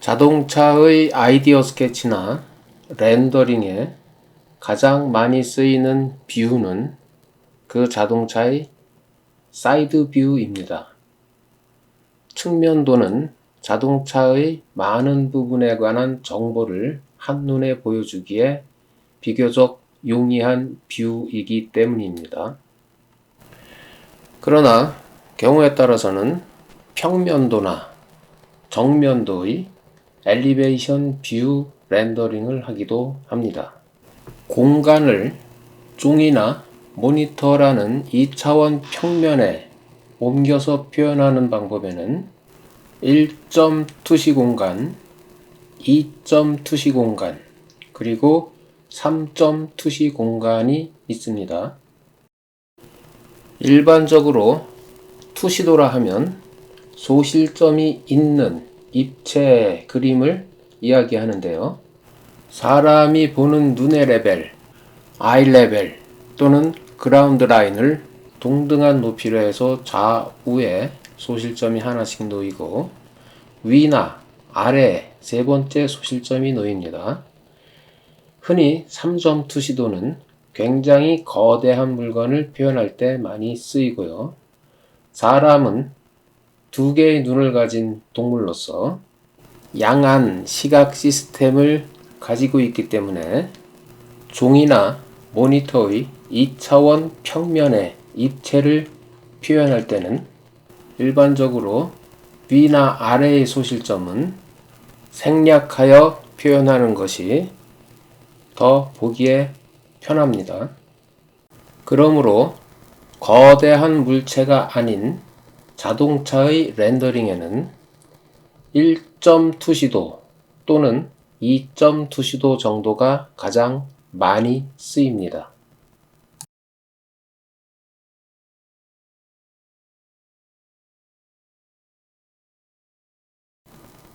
자동차의 아이디어 스케치나 렌더링에 가장 많이 쓰이는 뷰는 그 자동차의 사이드 뷰입니다. 측면도는 자동차의 많은 부분에 관한 정보를 한눈에 보여주기에 비교적 용이한 뷰이기 때문입니다. 그러나 경우에 따라서는 평면도나 정면도의 엘리베이션 뷰 렌더링을 하기도 합니다. 공간을 종이나 모니터라는 2차원 평면에 옮겨서 표현하는 방법에는 1점 투시 공간, 2점 투시 공간, 그리고 3점 투시 공간이 있습니다. 일반적으로 투시도라 하면 소실점이 있는 입체 그림을 이야기하는데요. 사람이 보는 눈의 레벨, 아이 레벨 또는 그라운드 라인을 동등한 높이로 해서 좌우에 소실점이 하나씩 놓이고 위나 아래 세 번째 소실점이 놓입니다. 흔히 3점 투시도는 굉장히 거대한 물건을 표현할 때 많이 쓰이고요. 사람은 두 개의 눈을 가진 동물로서 양한 시각 시스템을 가지고 있기 때문에 종이나 모니터의 2차원 평면의 입체를 표현할 때는 일반적으로 위나 아래의 소실점은 생략하여 표현하는 것이 더 보기에 편합니다. 그러므로 거대한 물체가 아닌 자동차의 렌더링에는 1점 투시도 또는 2점 투시도 정도가 가장 많이 쓰입니다.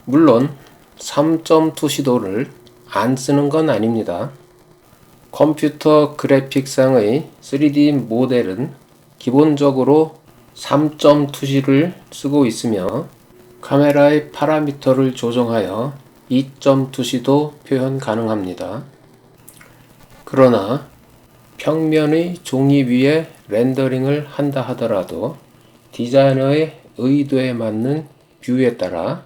물론 3점 투시도를 안 쓰는 건 아닙니다. 컴퓨터 그래픽상의 3D 모델은 기본적으로 3점 투시를 쓰고 있으며 카메라의 파라미터를 조정하여 2점 투시도 표현 가능합니다. 그러나 평면의 종이 위에 렌더링을 한다 하더라도 디자이너의 의도에 맞는 뷰에 따라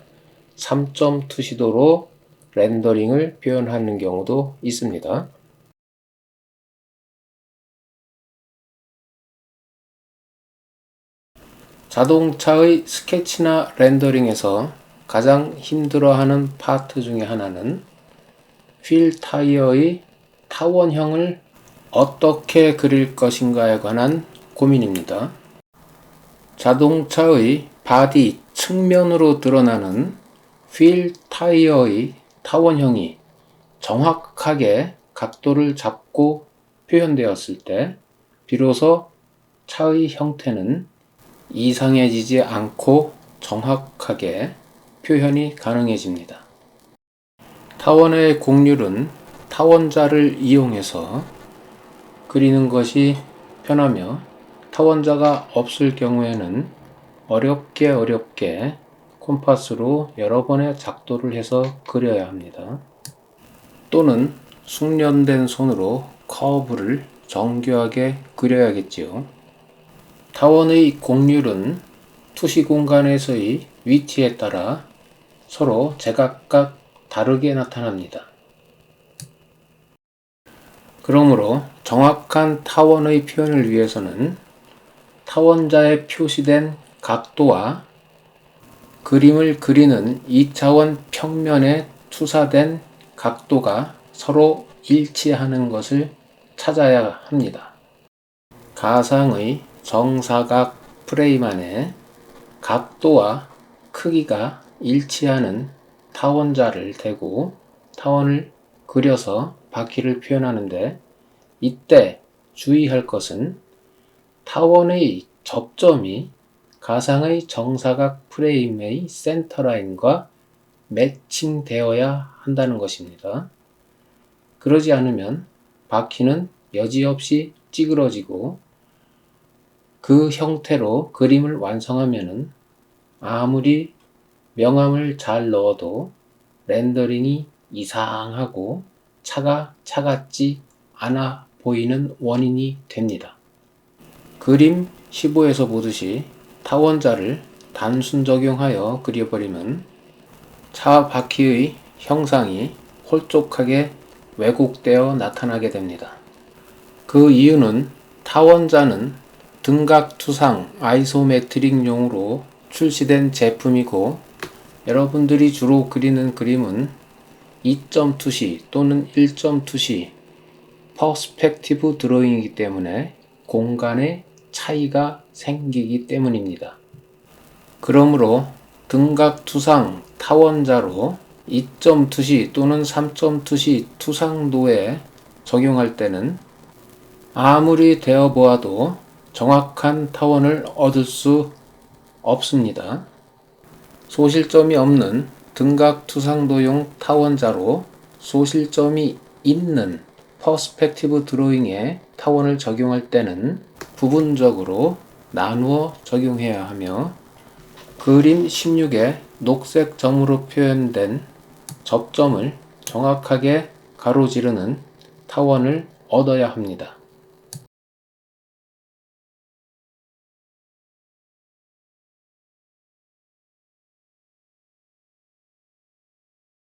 3점 투시도로 렌더링을 표현하는 경우도 있습니다. 자동차의 스케치나 렌더링에서 가장 힘들어하는 파트 중에 하나는 휠 타이어의 타원형을 어떻게 그릴 것인가에 관한 고민입니다. 자동차의 바디 측면으로 드러나는 휠 타이어의 타원형이 정확하게 각도를 잡고 표현되었을 때 비로소 차의 형태는 이상해지지 않고 정확하게 표현이 가능해집니다. 타원의 곡률은 타원자를 이용해서 그리는 것이 편하며 타원자가 없을 경우에는 어렵게 어렵게 콤파스로 여러 번의 작도를 해서 그려야 합니다. 또는 숙련된 손으로 커브를 정교하게 그려야겠지요. 타원의 곡률은 투시 공간에서의 위치에 따라 서로 제각각 다르게 나타납니다. 그러므로 정확한 타원의 표현을 위해서는 타원자에 표시된 각도와 그림을 그리는 2차원 평면에 투사된 각도가 서로 일치하는 것을 찾아야 합니다. 가상의 정사각 프레임 안에 각도와 크기가 일치하는 타원자를 대고 타원을 그려서 바퀴를 표현하는데 이때 주의할 것은 타원의 접점이 가상의 정사각 프레임의 센터라인과 매칭되어야 한다는 것입니다. 그러지 않으면 바퀴는 여지없이 찌그러지고 그 형태로 그림을 완성하면은 아무리 명암을 잘 넣어도 렌더링이 이상하고 차가 차 같지 않아 보이는 원인이 됩니다. 그림 15에서 보듯이 타원자를 단순 적용하여 그려버리면 차 바퀴의 형상이 홀쭉하게 왜곡되어 나타나게 됩니다. 그 이유는 타원자는 등각투상 아이소메트릭용으로 출시된 제품이고 여러분들이 주로 그리는 그림은 2점 투시 또는 1점 투시 퍼스펙티브 드로잉이기 때문에 공간의 차이가 생기기 때문입니다. 그러므로 등각 투상 타원자로 2점 투시 또는 3점 투시 투상도에 적용할 때는 아무리 되어 보아도 정확한 타원을 얻을 수 없습니다. 소실점이 없는 등각 투상도용 타원자로 소실점이 있는 퍼스펙티브 드로잉에 타원을 적용할 때는 부분적으로 나누어 적용해야 하며 그림 16의 녹색 점으로 표현된 접점을 정확하게 가로지르는 타원을 얻어야 합니다.